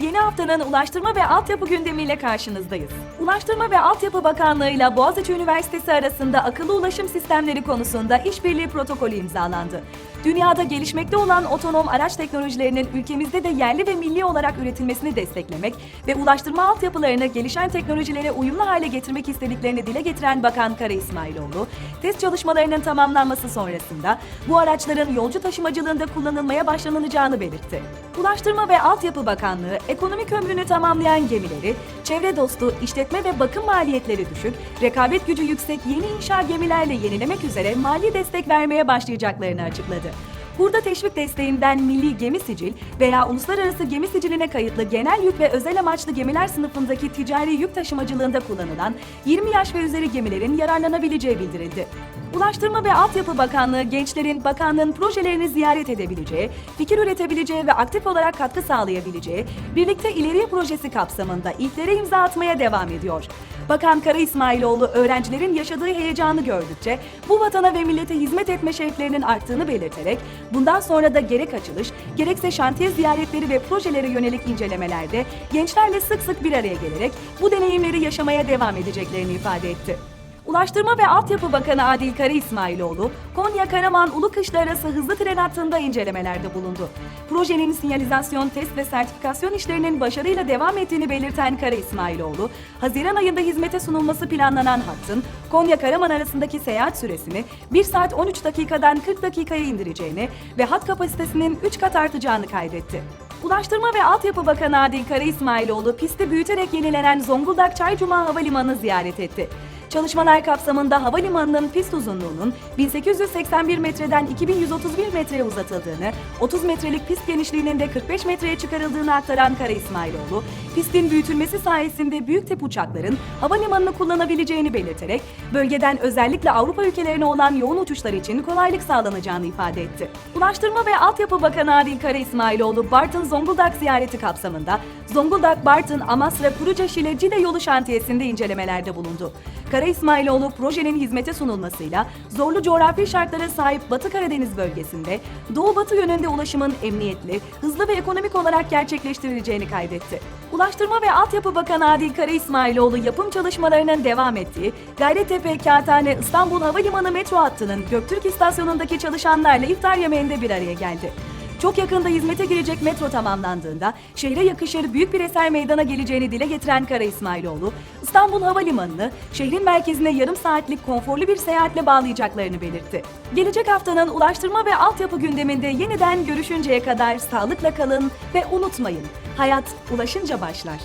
Yeni haftanın Ulaştırma ve Altyapı gündemiyle karşınızdayız. Ulaştırma ve Altyapı Bakanlığı ile Boğaziçi Üniversitesi arasında akıllı ulaşım sistemleri konusunda işbirliği protokolü imzalandı. Dünyada gelişmekte olan otonom araç teknolojilerinin ülkemizde de yerli ve milli olarak üretilmesini desteklemek ve ulaştırma altyapılarını gelişen teknolojilere uyumlu hale getirmek istediklerini dile getiren Bakan Kara İsmailoğlu, test çalışmalarının tamamlanması sonrasında bu araçların yolcu taşımacılığında kullanılmaya başlanılacağını belirtti. Ulaştırma ve Altyapı Bakanlığı, ekonomik ömrünü tamamlayan gemileri, çevre dostu, işletme ve bakım maliyetleri düşük, rekabet gücü yüksek yeni inşa gemilerle yenilemek üzere mali destek vermeye başlayacaklarını açıkladı. Burada teşvik desteğinden milli gemi sicil veya uluslararası gemi siciline kayıtlı genel yük ve özel amaçlı gemiler sınıfındaki ticari yük taşımacılığında kullanılan 20 yaş ve üzeri gemilerin yararlanabileceği bildirildi. Ulaştırma ve Altyapı Bakanlığı gençlerin bakanlığın projelerini ziyaret edebileceği, fikir üretebileceği ve aktif olarak katkı sağlayabileceği Birlikte İleriye projesi kapsamında ilklere imza atmaya devam ediyor. Bakan Kara İsmailoğlu öğrencilerin yaşadığı heyecanı gördükçe bu vatana ve millete hizmet etme şevklerinin arttığını belirterek bundan sonra da gerek açılış, gerekse şantiye ziyaretleri ve projelere yönelik incelemelerde gençlerle sık sık bir araya gelerek bu deneyimleri yaşamaya devam edeceklerini ifade etti. Ulaştırma ve Altyapı Bakanı Adil Kara İsmailoğlu, Konya Karaman Ulukışla arası hızlı tren hattında incelemelerde bulundu. Projenin sinyalizasyon, test ve sertifikasyon işlerinin başarıyla devam ettiğini belirten Kara İsmailoğlu, Haziran ayında hizmete sunulması planlanan hattın Konya Karaman arasındaki seyahat süresini 1 saat 13 dakikadan 40 dakikaya indireceğini ve hat kapasitesinin 3 kat artacağını kaydetti. Ulaştırma ve Altyapı Bakanı Adil Kara İsmailoğlu pisti büyüterek yenilenen Zonguldak Çaycuma Havalimanı ziyaret etti. Çalışmalar kapsamında havalimanının pist uzunluğunun 1881 metreden 2131 metreye uzatıldığını, 30 metrelik pist genişliğinin de 45 metreye çıkarıldığını aktaran Kara İsmailoğlu, pistin büyütülmesi sayesinde büyük tip uçakların havalimanını kullanabileceğini belirterek, bölgeden özellikle Avrupa ülkelerine olan yoğun uçuşlar için kolaylık sağlanacağını ifade etti. Ulaştırma ve Altyapı Bakanı Adil Kara İsmailoğlu, Bartın Zonguldak ziyareti kapsamında Zonguldak, Bartın, Amasra, Kuruca, Şile, Cide yolu şantiyesinde incelemelerde bulundu. Kara İsmailoğlu projenin hizmete sunulmasıyla zorlu coğrafi şartlara sahip Batı Karadeniz bölgesinde doğu-batı yönünde ulaşımın emniyetli, hızlı ve ekonomik olarak gerçekleştirileceğini kaydetti. Ulaştırma ve Altyapı Bakanı Adil Kara İsmailoğlu yapım çalışmalarının devam ettiği Gayrettepe, Kağıthane, İstanbul Havalimanı metro hattının Göktürk istasyonundaki çalışanlarla iftar yemeğinde bir araya geldi. Çok yakında hizmete girecek metro tamamlandığında şehre yakışır büyük bir eser meydana geleceğini dile getiren Kara İsmailoğlu, İstanbul Havalimanı'nı şehrin merkezine yarım saatlik konforlu bir seyahatle bağlayacaklarını belirtti. Gelecek haftanın ulaştırma ve altyapı gündeminde yeniden görüşünceye kadar sağlıkla kalın ve unutmayın, hayat ulaşınca başlar.